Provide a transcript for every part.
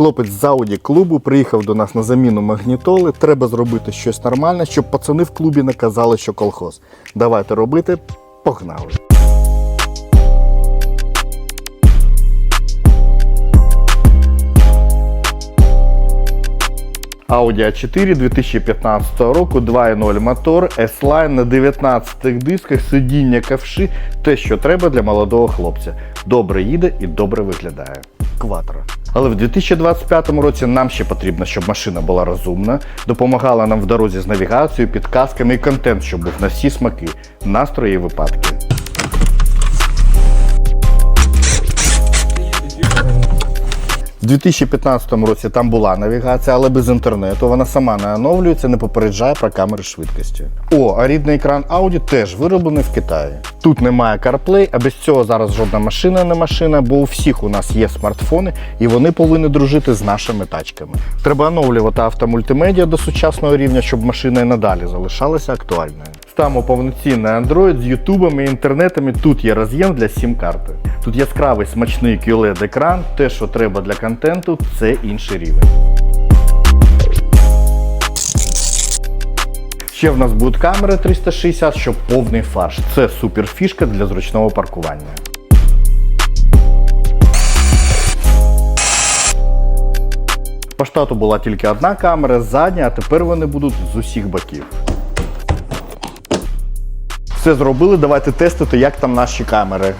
Хлопець з Ауді клубу приїхав до нас на заміну магнітоли. Треба зробити щось нормальне, щоб пацани в клубі не казали, що колхоз. Давайте робити, погнали. Audi A4 2015 року 2.0 мотор, S-Line на 19 дисках, сидіння ковши, те, що треба для молодого хлопця. Добре їде і добре виглядає. Кватро. Але в 2025 році нам ще потрібно, щоб машина була розумна, допомагала нам в дорозі з навігацією, підказками і контент, щоб був на всі смаки, настрої і випадки. 2015 році там була навігація, але без інтернету. Вона сама не оновлюється, не попереджає про камери швидкості. О, а рідний екран Audi теж вироблений в Китаї. Тут немає CarPlay, а без цього зараз жодна машина не машина, бо у всіх у нас є смартфони, і вони повинні дружити з нашими тачками. Треба оновлювати автомультимедіа до сучасного рівня, щоб машина і надалі залишалася актуальною. Ставимо повноцінний Android з ютубами і інтернетами. Тут є роз'єм для сім-карти. Тут яскравий смачний QLED екран, те, що треба для контенту, це інший рівень. Ще в нас будуть камери 360, що повний фарш. Це супер фішка для зручного паркування. По штату була тільки одна камера задня, а тепер вони будуть з усіх боків. Все зробили, давайте тестити, як там наші камери.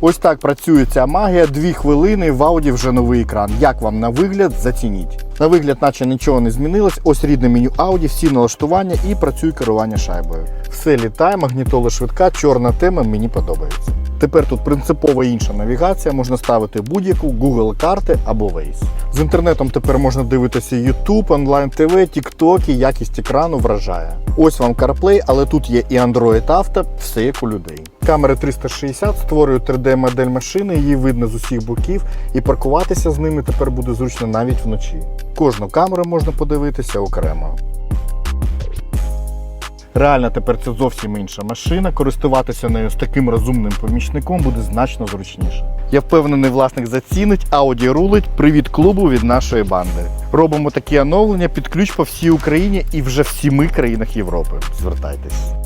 Ось так працює ця магія. Дві хвилини в ауді вже новий екран. Як вам на вигляд, зацініть. На вигляд, наче нічого не змінилось. Ось рідне меню Audi, всі налаштування і працює керування шайбою. Все літає, магнітола швидка, чорна тема мені подобається. Тепер тут принципово інша навігація, можна ставити будь-яку Google карти або Waze. З інтернетом тепер можна дивитися YouTube, онлайн ТВ, TikTok, і якість екрану вражає. Ось вам CarPlay, але тут є і Android Auto, все як у людей. Камери 360 створюють 3D-модель машини, її видно з усіх боків, і паркуватися з ними тепер буде зручно навіть вночі. Кожну камеру можна подивитися окремо. Реально тепер це зовсім інша машина. Користуватися нею з таким розумним помічником буде значно зручніше. Я впевнений, власник зацінить, Audi рулить. Привіт клубу від нашої банди. Робимо такі оновлення під ключ по всій Україні і вже в сіми країнах Європи. Звертайтесь.